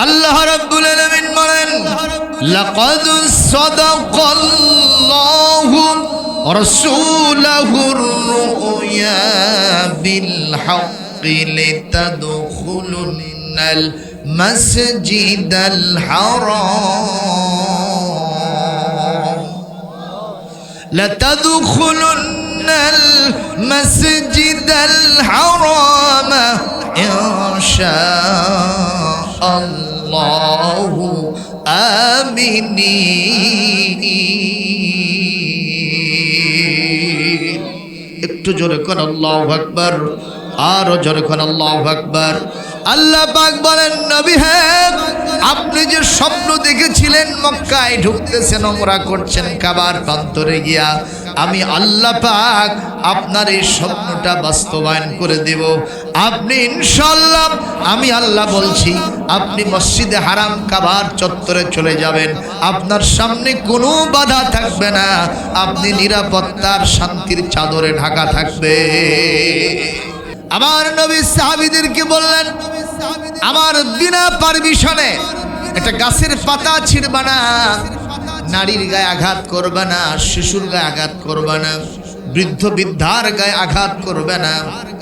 আল্লাহ রাব্বুল আলামিন বলেন লাকাদ সাদাকাল্লাহু রাসূলাহুর রুয়া বিল হাক্কি লিতাদখুলুন্নাল মাসজিদাল হারাম لتدخلن المسجد الحرام إن شاء الله আমিনি। একটু জোরে কর আল্লাহ আকবর, আরও জোরে কর আল্লাহ আকবর। আল্লাহ পাক বলেন, নবী হ্যাঁ আপনি যে স্বপ্ন দেখেছিলেন মক্কায় ঢুকতেছেন, নোংরা করছেন কাবার প্রান্তরে গিয়া আমি আল্লাহ পাক আপনার এই স্বপ্নটা বাস্তবায়ন করে দেব। আপনি ইনশাল্লাহ আমি আল্লাহ বলছি, আপনি মসজিদে হারাম কাবার চত্বরে চলে যাবেন। আপনার সামনে কোনো বাধা থাকবে না। আপনি নিরাপত্তার শান্তির চাদরে ঢাকা থাকবে। আমার নবী সাহাবিদেরকে বললেন, আমার বিনা পারমিশনে একটা গাছের পাতা ছিঁড়বা না। নারীর গায়ে আঘাত করবে না, শিশুর গায়ে আঘাত করবে না, বৃদ্ধ বৃদ্ধার গায়ে আঘাত করবে না।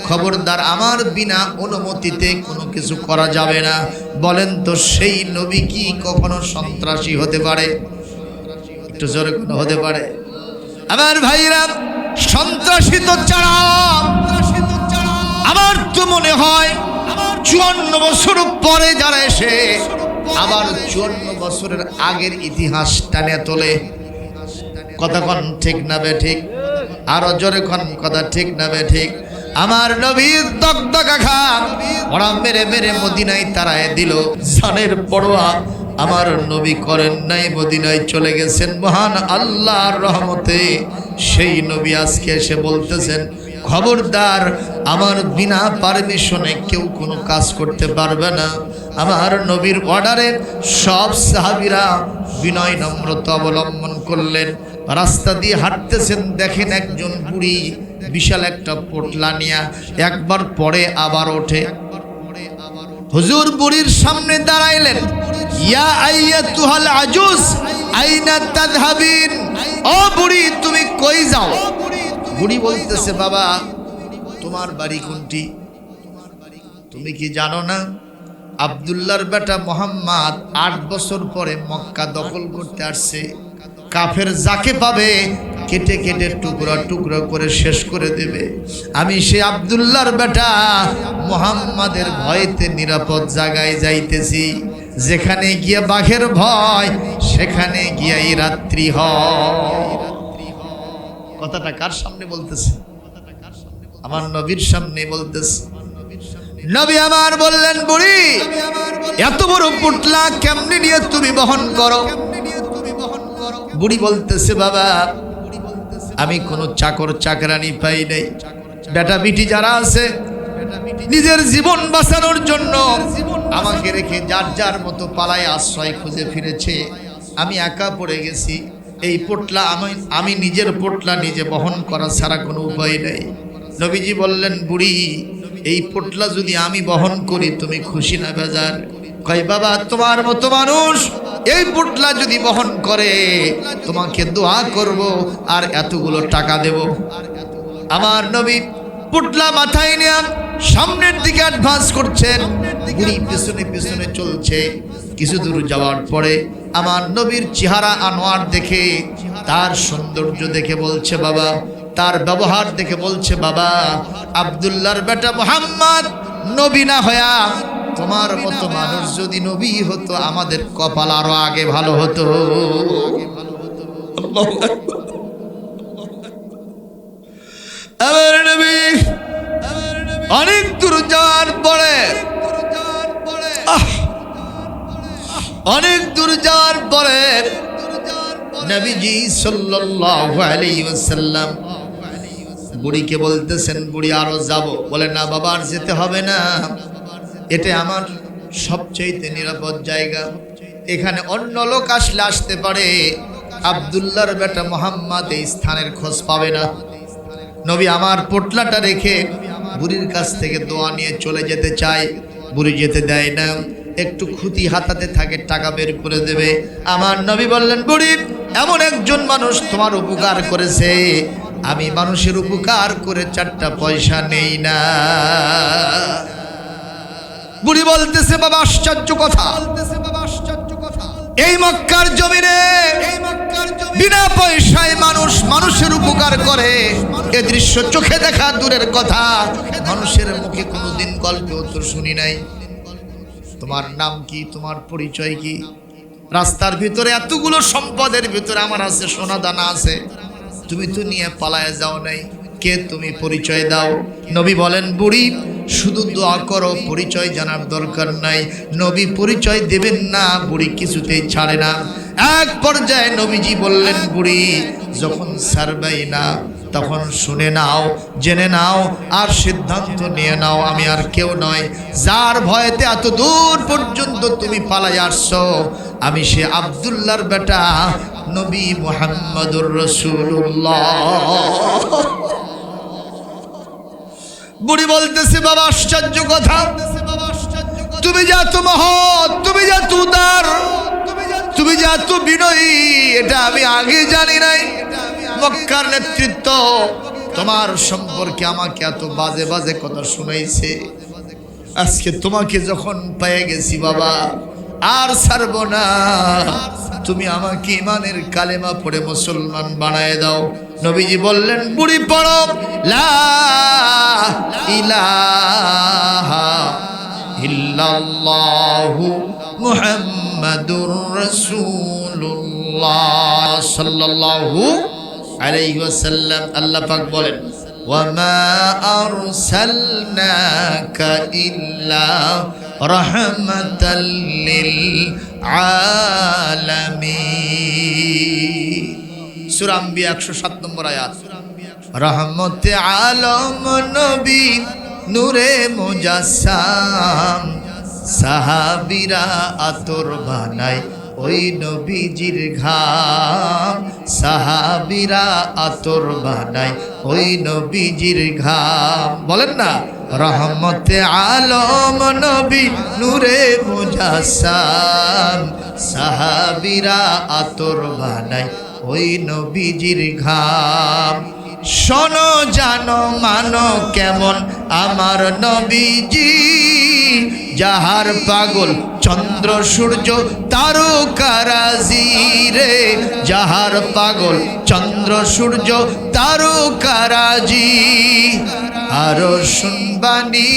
খবরদার আমার বিনা অনুমতিতে কোনো কিছু করা যাবে না। বলেন তো, সেই নবী কি কখনো সন্ত্রাসী হতে পারে? একটু জোরে কোনো হতে পারে। আমার ভাইরা, সন্ত্রাসী তো চারা আমার তো মনে হয়, চুয়ান্ন বছর পরে যারা এসে আবার চুয়ান্ন বছরের আগের ইতিহাস টানে তোলে। কন ঠিক না বে ঠিক? আরও জোরে কথা ঠিক না বে ঠিক? আমার নবীর দগদগা খা ওরা মেরে মেরে মদিনায় তারায় দিল। সানের পড়োয়া আমার নবী করেন নাই, মদিনায় চলে গেছেন মহান আল্লাহর রহমতে। সেই নবী আজকে এসে বলতেছেন খবরদার, আমার বিনা পারমিশনে কেউ কোনো কাজ করতে পারবে না। আমার নবীর অর্ডারে সব সাহাবিরা বিনয় নম্রতা অবলম্বন করলেন। রাস্তা দিয়ে হাঁটতেছেন, দেখেন একজন বুড়ি বিশাল একটা পোটলা নিয়া একবার পরে আবার ওঠে। হুজুর বুড়ির সামনে দাঁড়াইলেন। ইয়া আইয়া তুহাল আজুস আইনা তাদহাবিন ও বুড়ি, তুমি কই যাও? বুড়ি বলতেছে, বাবা, তোমার বাড়ি কোনটি? তুমি কি জানো না? আবদুল্লার বেটা মোহাম্মদ আট বছর পরে মক্কা দখল করতে আসছে। কাফের যাকে পাবে, কেটে কেটে টুকরা টুকরা করে শেষ করে দেবে। আমি সে আবদুল্লার বেটা মোহাম্মদের ভয়েতে নিরাপদ জায়গায় যাইতেছি। যেখানে গিয়ে বাঘের ভয়, সেখানে গিয়াই রাত্রি হয়। কথাটা কার সামনে বলতেছে? আমার নবীর সামনে বলতেছে। নবী আমার বললেন, বুড়ি, এত বড় পুটলা কেমনে নিয়ে তুমি বহন করো? বুড়ি বলতেছে, বাবা, আমি কোনো চাকর চাকরানি পাই নাই। বেটা বিটি যারা আছে, নিজের জীবন বাঁচানোর জন্য আমাকে রেখে যার যার মতো পালায় আশ্রয় খুঁজে ফিরেছে। আমি একা পড়ে গেছি। এই পোটলা আমি আমি নিজের পোটলা নিজে বহন করা ছাড়া কোনো উপায় নেই। নবীজি বললেন, বুড়ি, এই পোটলা যদি আমি বহন করি, তুমি খুশি না, বেজার? কয়, বাবা, তোমার মতো মানুষ এই পোটলা যদি বহন করে, তোমাকে দোয়া করব আর এতগুলো টাকা দেব। আমার নবী পুটলা মাথায় নিয়ে সামনের দিকে অ্যাডভান্স করছেন। বুড়ি পেছনে পেছনে চলছে। কিছু দূর যাওয়ার পরে আমার নবীর চেহারা আনোয়ার দেখে, তার সৌন্দর্য দেখে বলছে, বাবা তার ব্যবহার দেখে বলছে, বাবা, আবদুল্লাহর বেটা মোহাম্মদ নবী না হয়া, তোমার মতো মানুষ যদি নবী হতো, আমাদের কপাল আরও আগে ভালো হতো অনেক দূর যাওয়ার পরে, আহ! অনেক দূর যাওয়ার পরে নবীজি ওয়াসাল্লাম বুড়িকে বলতেছেন, বুড়ি, আরও যাব। বলে, না বাবা, আর যেতে হবে না। এটা আমার সবচেয়ে নিরাপদ জায়গা। এখানে অন্য লোক আসলে আসতে পারে। আবদুল্লাহর বেটা মোহাম্মদ এই স্থানের খোঁজ পাবে না। নবী আমার পোটলাটা রেখে বুড়ির কাছ থেকে দোয়া নিয়ে চলে যেতে চায়। বুড়ি যেতে দেয় না। একটু খুঁতি হাতাতে থাকে, টাকা বের করে দেবে। আমার নবী বললেন, বুড়ি, এমন একজন মানুষ তোমার উপকার করেছে। আমি মানুষের উপকার করে চারটা পয়সা নেই না। বুড়ি বলতেছে, বাবা, আশ্চর্য কথা। এই মক্কার জমিনে বিনা পয়সায় মানুষ মানুষের উপকার করে। এ দৃশ্য চোখে দেখা দূরের কথা। মানুষের মুখে কোনোদিন গল্পেও তো শুনি নাই। তোমার নাম কি, তোমার পরিচয় কি? রাস্তার ভিতরে এতগুলো সম্পদের ভিতরে আমার আছে সোনা দানা আছে। তুমি তো নিয়ে পালায় যাও নাই। কে তুমি পরিচয় দাও? নবী বলেন, বুড়ি, শুধু দোয়া করো, পরিচয় জানার দরকার নাই। নবী পরিচয় দেবেন না, বুড়ি কিছুতেই ছাড়ে না। এক পর্যায়ে নবীজি বললেন, বুড়ি, যখন সারবাই না তখন শুনে নাও, জেনে নাও আর সিদ্ধান্ত নিয়ে নাও, আমি আর কেউ নয় যার ভয়েতে এত দূর পর্যন্ত তুমি পালাই আসছো, আমি সে আবদুল্লাহর বেটা নবী মোহাম্মদুর রসুল্লাহ বুড়ি বলতেছে, বাবা, আশ্চর্য কথা। তুমি যা তো মহৎ, তুমি যা তু উদার, তুমি যা তো বিনয়ী, এটা আমি আগে জানি নাই। মক্কার নেতৃত্ব তোমার সম্পর্কে আমাকে এত বাজে বাজে কথা শুনাইছে। আজকে তোমাকে যখন পেয়ে গেছি বাবা, আর ছাড়ব না। তুমি আমাকে ইমানের কালেমা পড়ে মুসলমান বানায় দাও। নবীজি বললেন, বুড়ি পড়ো, লা মুহাম্মাদুর রাসূলুল্লাহ সাল্লাল্লাহু আলাইহি ওয়াসাল্লাম আল্লাহ পাক বলেন, ওয়ামা আরসালনাকা ইল্লা রাহমাতাল লিল আলামিন। সূরা আম্বিয়া 107 নম্বর আয়াত, রহমতে আলম নবী নূরে মুজাসসাম, সাহাবীরা আতর বানায় ওই নবীজির ঘাম সাহাবিরা আতর বানায়। ওই নবীজির ঘাম, বলেন না? রহমতে আলম নবী নূরে মুজাসসাম সাহাবিরা আতর বানায়। ওই নবীজির ঘাম, শোনো, জানো, মানো কেমন আমার নবীজি, যাহার পাগল চন্দ্র সূর্য তারকারাজি রে। যাহার পাগল চন্দ্র সূর্য তারকারাজি। আরও শুনবানি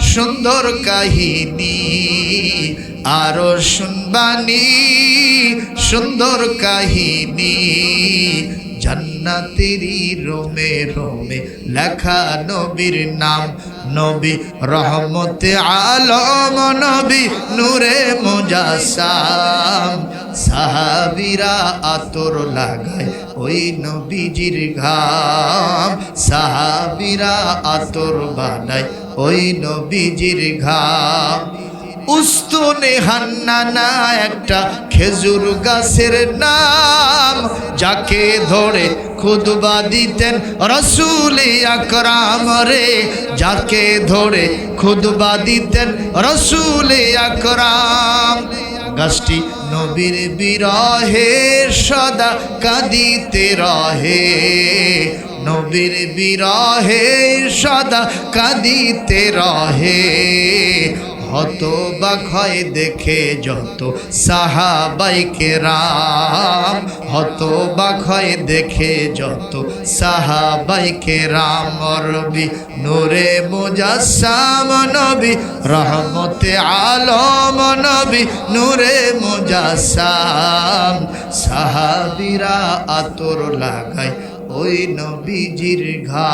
সুন্দর কাহিনী। আরও শুনবানি সুন্দর কাহিনী। জান্নাতেরি রোমে রোমে লেখা নবীর নাম নবী, রহমতে আলম নবী, নূরে মুজাসাম সাহাবিরা আতর লাগায় ওই নবীজির ঘাম। সাহাবিরা আতর বানায় ওই নবীজির ঘাম। উস্তুনে হান্নানা একটা খেজুর গাছের নাম, যাকে ধরে খুদবা দিতেন রসুল আকরাম রে, যাকে ধরে খুদবা দিতেন রসুল আকরাম। গাছটি নবীর বিরহে সদা কাঁদিতে রহে, নবীর বিরহে সদা কাঁদিতে রহে। হত বাক্ষয় দেখে যত সাহাবাইকে রাম হত বাক্ষয় দেখে যত সাহাবাইকে রাম রবি নূরে মুজাসাম নবী রহমতে আলম, নবী নূরে মুজাসাম সাহাবিরা আতর লাগায় ওই নবীজির ঘা